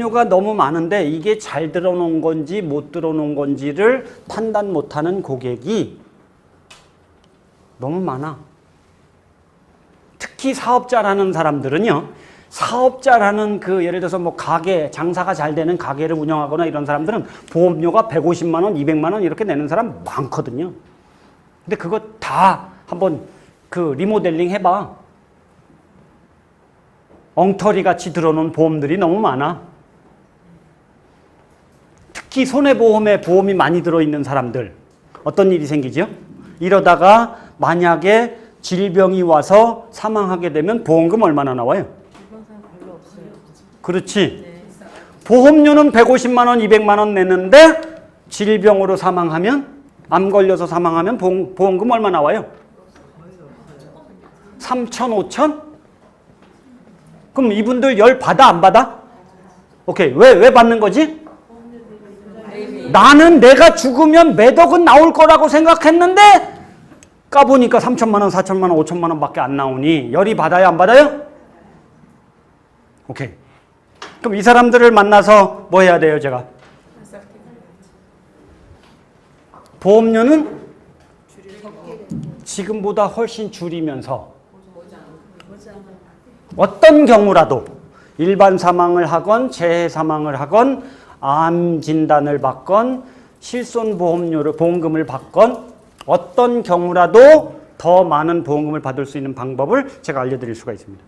보험료가 너무 많은데 이게 잘 들어놓은 건지 못 들어놓은 건지를 판단 못하는 고객이 너무 많아. 특히 사업자라는 사람들은요. 사업자라는 그 예를 들어서 뭐 가게 장사가 잘 되는 가게를 운영하거나 이런 사람들은 보험료가 150만 원, 200만 원 이렇게 내는 사람 많거든요. 근데 그거 다 한번 그 리모델링 해봐. 엉터리 같이 들어놓은 보험들이 너무 많아. 특히 손해보험에 보험이 많이 들어있는 사람들 어떤 일이 생기죠? 이러다가 만약에 질병이 와서 사망하게 되면 보험금 얼마나 나와요? 그렇지. 보험료는 150만 원, 200만 원 내는데 질병으로 사망하면 암 걸려서 사망하면 보험, 보험금 얼마 나와요? 3천, 5천? 그럼 이분들 열 받아 안 받아? 오케이. 왜, 왜 받는 거지? 나는 내가 죽으면 매덕은 나올 거라고 생각했는데 까보니까 3천만 원, 4천만 원, 5천만 원밖에 안 나오니 열이 받아요, 안 받아요? 오케이. 그럼 이 사람들을 만나서 뭐 해야 돼요, 제가? 보험료는 지금보다 훨씬 줄이면서 어떤 경우라도 일반 사망을 하건 재해 사망을 하건 암 진단을 받건 실손 보험료를 보험금을 받건 어떤 경우라도 더 많은 보험금을 받을 수 있는 방법을 제가 알려드릴 수가 있습니다.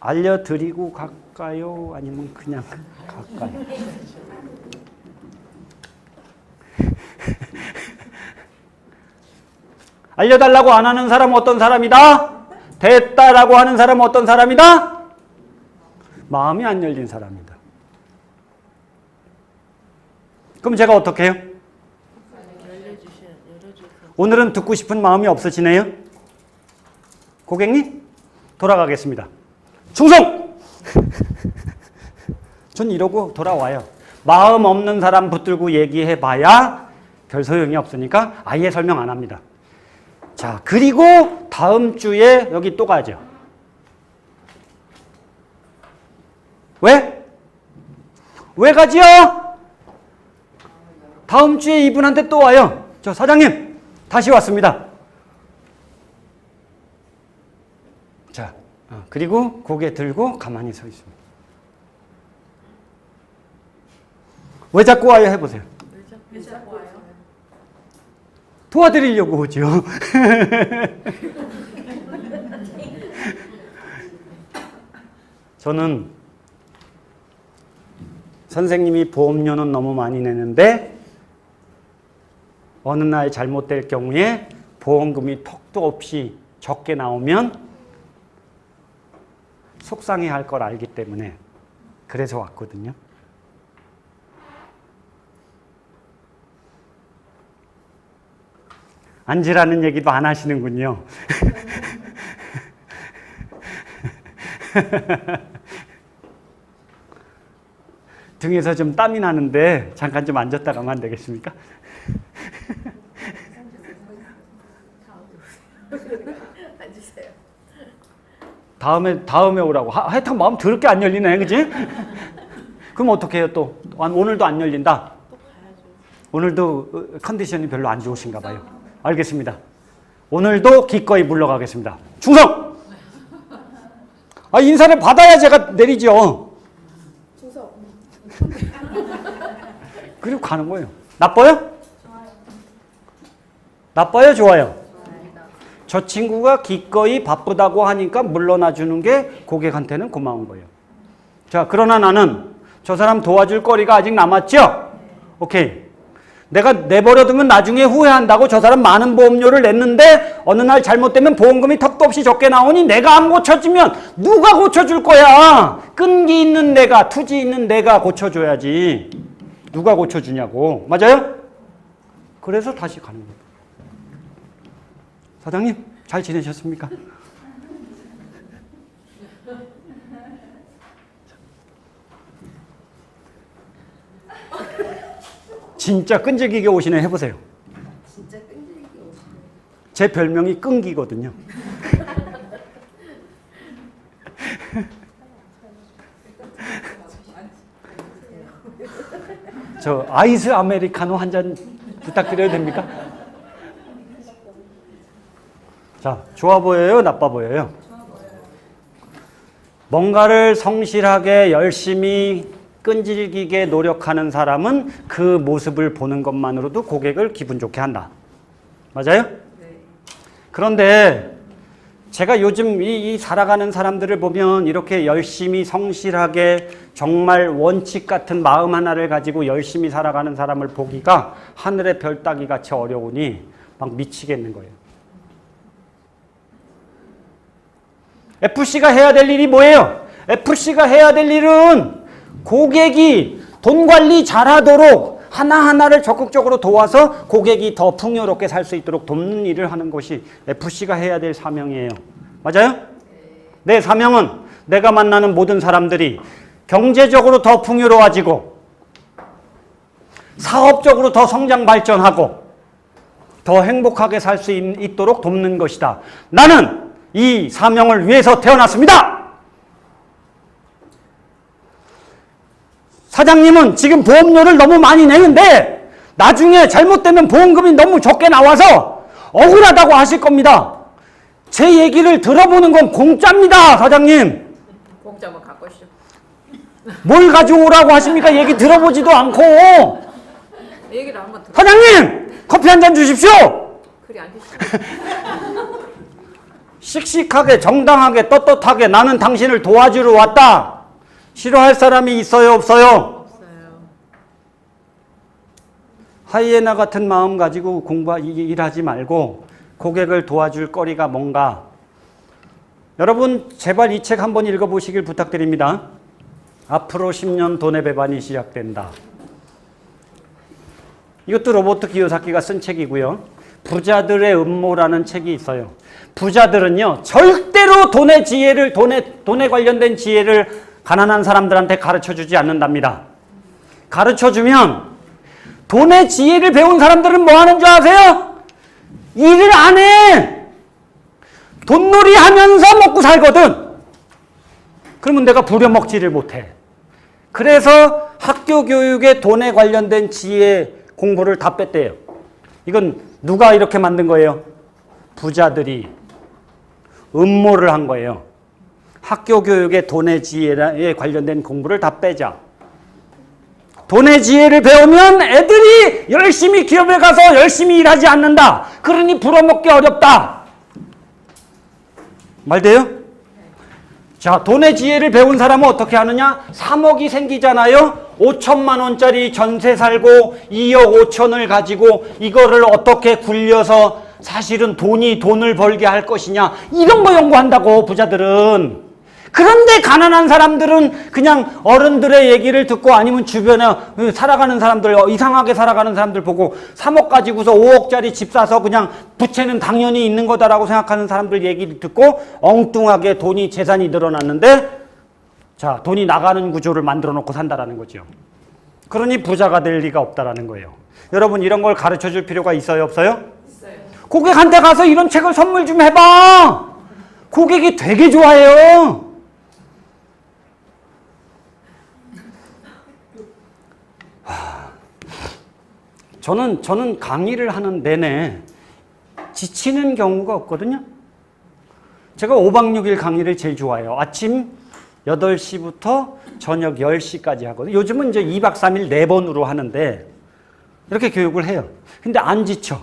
알려드리고 갈까요? 아니면 그냥 갈까요? 알려달라고 안 하는 사람은 어떤 사람이다? 됐다라고 하는 사람은 어떤 사람이다? 마음이 안 열린 사람이다. 그럼 제가 어떻게 해요? 오늘은 듣고 싶은 마음이 없으시네요? 고객님, 돌아가겠습니다. 충성! 전 이러고 돌아와요. 마음 없는 사람 붙들고 얘기해 봐야 별 소용이 없으니까 아예 설명 안 합니다. 자, 그리고 다음 주에 여기 또 가죠. 왜? 왜 가지요? 다음 주에 이분한테 또 와요. 저 사장님, 다시 왔습니다. 자, 어, 그리고 고개 들고 가만히 서 있습니다. 왜 자꾸 와요? 해보세요. 도와드리려고 오죠. 저는 선생님이 보험료는 너무 많이 내는데 어느 날 잘못될 경우에 보험금이 턱도 없이 적게 나오면 속상해 할 걸 알기 때문에 그래서 왔거든요. 앉으라는 얘기도 안 하시는군요. 등에서 좀 땀이 나는데 잠깐 좀 앉았다 가면 안 되겠습니까? 다음에 다음에 오라고. 하, 하여튼 마음 더럽게 안 열리네, 그지? 그럼 어떻게 해요 또? 아, 오늘도 안 열린다. 오늘도 어, 컨디션이 별로 안 좋으신가 봐요. 알겠습니다. 오늘도 기꺼이 물러가겠습니다. 충성! 아, 인사를 받아야 제가 내리죠. 충성. 그리고 가는 거예요. 나빠요? 나빠요? 좋아요? 저 친구가 기꺼이 바쁘다고 하니까 물러나 주는 게 고객한테는 고마운 거예요. 자, 그러나 나는 저 사람 도와줄 거리가 아직 남았죠? 오케이. 내가 내버려두면 나중에 후회한다고 저 사람 많은 보험료를 냈는데 어느 날 잘못되면 보험금이 턱도 없이 적게 나오니 내가 안 고쳐주면 누가 고쳐줄 거야? 끈기 있는 내가, 투지 있는 내가 고쳐줘야지. 누가 고쳐주냐고. 맞아요? 그래서 다시 가는 거예요. 사장님, 잘 지내셨습니까? 진짜 끈질기게 오시네 해보세요. 진짜 끈질기게 오시네. 제 별명이 끈기거든요. 저 아이스 아메리카노 한 잔 부탁드려도 됩니까? 자, 좋아 보여요? 나빠 보여요? 뭔가를 성실하게 열심히 끈질기게 노력하는 사람은 그 모습을 보는 것만으로도 고객을 기분 좋게 한다. 맞아요? 네. 그런데 제가 요즘 이, 이 살아가는 사람들을 보면 이렇게 열심히 성실하게 정말 원칙 같은 마음 하나를 가지고 열심히 살아가는 사람을 보기가 하늘의 별 따기 같이 어려우니 막 미치겠는 거예요. FC가 해야 될 일이 뭐예요? FC가 해야 될 일은 고객이 돈 관리 잘하도록 하나하나를 적극적으로 도와서 고객이 더 풍요롭게 살 수 있도록 돕는 일을 하는 것이 FC가 해야 될 사명이에요. 맞아요? 내 사명은 내가 만나는 모든 사람들이 경제적으로 더 풍요로워지고 사업적으로 더 성장 발전하고 더 행복하게 살 수 있도록 돕는 것이다. 나는 이 사명을 위해서 태어났습니다. 사장님은 지금 보험료를 너무 많이 내는데 나중에 잘못되면 보험금이 너무 적게 나와서 억울하다고 하실 겁니다. 제 얘기를 들어보는 건 공짜입니다, 사장님. 공짜만 갖고 싶. 뭘 가져오라고 하십니까? 얘기 들어보지도 않고. 얘기를 한번 들어. 사장님! 커피 한 잔 주십시오! 그리 안. 씩씩하게, 정당하게, 떳떳하게 나는 당신을 도와주러 왔다. 싫어할 사람이 있어요? 없어요. 하이에나 같은 마음 가지고 공부 일하지 말고 고객을 도와줄 거리가 뭔가 여러분 제발 이 책 한번 읽어보시길 부탁드립니다. 앞으로 10년 돈의 배반이 시작된다. 이것도 로버트 기요사키가 쓴 책이고요. 부자들의 음모라는 책이 있어요. 부자들은요 절대로 돈의 지혜를 돈에 돈에 관련된 지혜를 가난한 사람들한테 가르쳐 주지 않는답니다. 가르쳐 주면 돈의 지혜를 배운 사람들은 뭐 하는 줄 아세요? 일을 안 해. 돈놀이 하면서 먹고 살거든. 그러면 내가 부려먹지를 못해. 그래서 학교 교육에 돈에 관련된 지혜 공부를 다 뺐대요. 이건 누가 이렇게 만든 거예요? 부자들이 음모를 한 거예요. 학교 교육에 돈의 지혜에 관련된 공부를 다 빼자. 돈의 지혜를 배우면 애들이 열심히 기업에 가서 열심히 일하지 않는다. 그러니 불어먹기 어렵다. 말 돼요? 자, 돈의 지혜를 배운 사람은 어떻게 하느냐? 3억이 생기잖아요? 5천만 원짜리 전세 살고 2억 5천을 가지고 이거를 어떻게 굴려서 사실은 돈이 돈을 벌게 할 것이냐. 이런 거 연구한다고, 부자들은. 그런데 가난한 사람들은 그냥 어른들의 얘기를 듣고 아니면 주변에 살아가는 사람들, 어, 이상하게 살아가는 사람들 보고 3억 가지고서 5억짜리 집 사서 그냥 부채는 당연히 있는 거다라고 생각하는 사람들 얘기를 듣고 엉뚱하게 돈이 재산이 늘어났는데 자, 돈이 나가는 구조를 만들어 놓고 산다라는 거죠. 그러니 부자가 될 리가 없다라는 거예요. 여러분 이런 걸 가르쳐 줄 필요가 있어요, 없어요? 있어요. 고객한테 가서 이런 책을 선물 좀 해봐. 고객이 되게 좋아해요. 저는 저는 강의를 하는 내내 지치는 경우가 없거든요. 제가 5박 6일 강의를 제일 좋아해요. 아침 8시부터 저녁 10시까지 하거든요. 요즘은 이제 2박 3일 4번으로 하는데 이렇게 교육을 해요. 근데 안 지쳐.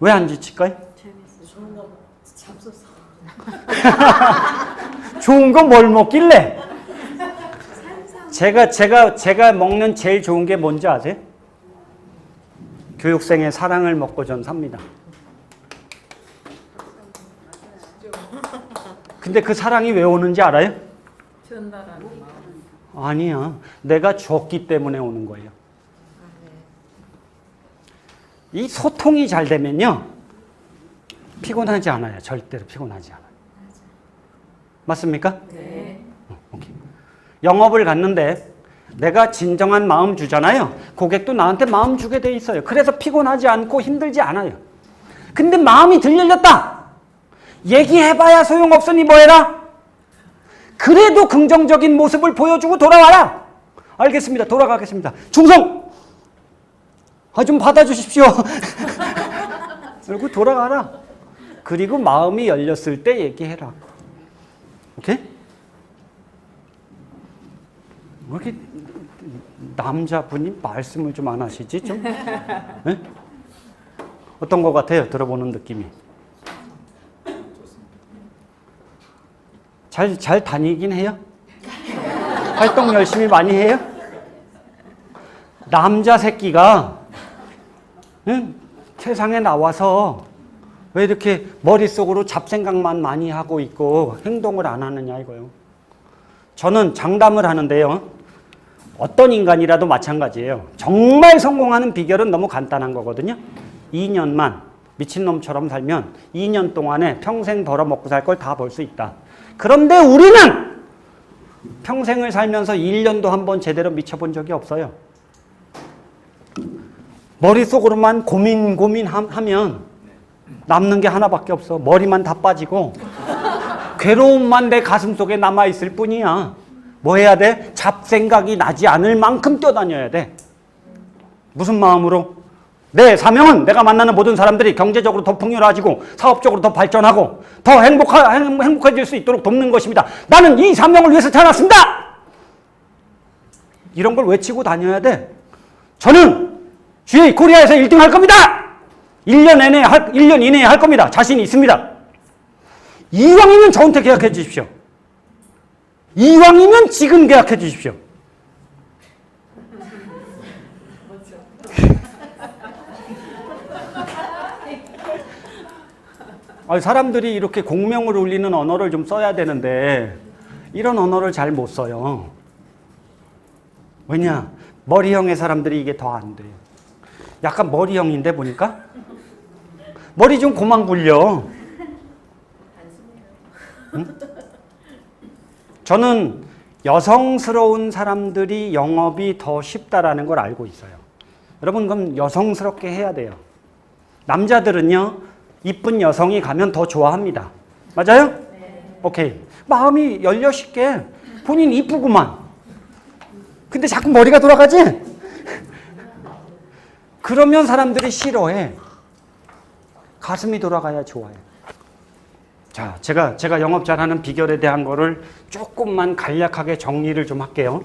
왜 안 지칠까요? 좋은 거 뭘 먹길래? 제가 제가 제가 먹는 제일 좋은 게 뭔지 아세요? 교육생의 사랑을 먹고 전 삽니다. 근데 그 사랑이 왜 오는지 알아요? 아니야. 내가 줬기 때문에 오는 거예요. 이 소통이 잘 되면요. 피곤하지 않아요. 절대로 피곤하지 않아요. 맞습니까? 네. 오케이. 영업을 갔는데 내가 진정한 마음 주잖아요. 고객도 나한테 마음 주게 돼 있어요. 그래서 피곤하지 않고 힘들지 않아요. 근데 마음이 들렸다. 얘기해봐야 소용없으니 뭐해라? 그래도 긍정적인 모습을 보여주고 돌아와라. 알겠습니다. 돌아가겠습니다. 충성! 아, 좀 받아주십시오. 그리고 돌아가라. 그리고 마음이 열렸을 때 얘기해라. 오케이? 왜 이렇게 남자분이 말씀을 좀 안 하시지? 좀? 네? 어떤 것 같아요? 들어보는 느낌이. 잘, 잘 다니긴 해요? 활동 열심히 많이 해요? 남자 새끼가 응? 세상에 나와서 왜 이렇게 머릿속으로 잡생각만 많이 하고 있고 행동을 안 하느냐 이거요. 저는 장담을 하는데요. 어떤 인간이라도 마찬가지예요. 정말 성공하는 비결은 너무 간단한 거거든요. 2년만 미친놈처럼 살면 2년 동안에 평생 벌어먹고 살 걸 다 벌 수 있다. 그런데 우리는 평생을 살면서 1년도 한 번 제대로 미쳐본 적이 없어요. 머릿속으로만 고민 고민하면 남는 게 하나밖에 없어. 머리만 다 빠지고 괴로움만 내 가슴 속에 남아 있을 뿐이야. 뭐 해야 돼? 잡생각이 나지 않을 만큼 뛰어다녀야 돼. 무슨 마음으로? 내 사명은 내가 만나는 모든 사람들이 경제적으로 더 풍요로워지고 사업적으로 더 발전하고 더 행복하, 행- 행복해질 수 있도록 돕는 것입니다. 나는 이 사명을 위해서 태어났습니다! 이런 걸 외치고 다녀야 돼. 저는 GA 코리아에서 1등 할 겁니다! 1년 내내 할, 1년 이내에 할 겁니다. 자신이 있습니다. 이왕이면 저한테 계약해 주십시오. 이왕이면 지금 계약해 주십시오. 아니, 사람들이 이렇게 공명을 울리는 언어를 좀 써야 되는데 이런 언어를 잘 못 써요. 왜냐? 머리형의 사람들이 이게 더 안 돼요. 약간 머리형인데 보니까 머리 좀 고만 굴려. 응? 저는 여성스러운 사람들이 영업이 더 쉽다라는 걸 알고 있어요. 여러분 그럼 여성스럽게 해야 돼요. 남자들은요 이쁜 여성이 가면 더 좋아합니다. 맞아요? 오케이. 마음이 열려 쉽게 본인 이쁘구만. 근데 자꾸 머리가 돌아가지? 그러면 사람들이 싫어해. 가슴이 돌아가야 좋아해. 자, 제가 제가 영업 잘하는 비결에 대한 거를 조금만 간략하게 정리를 좀 할게요.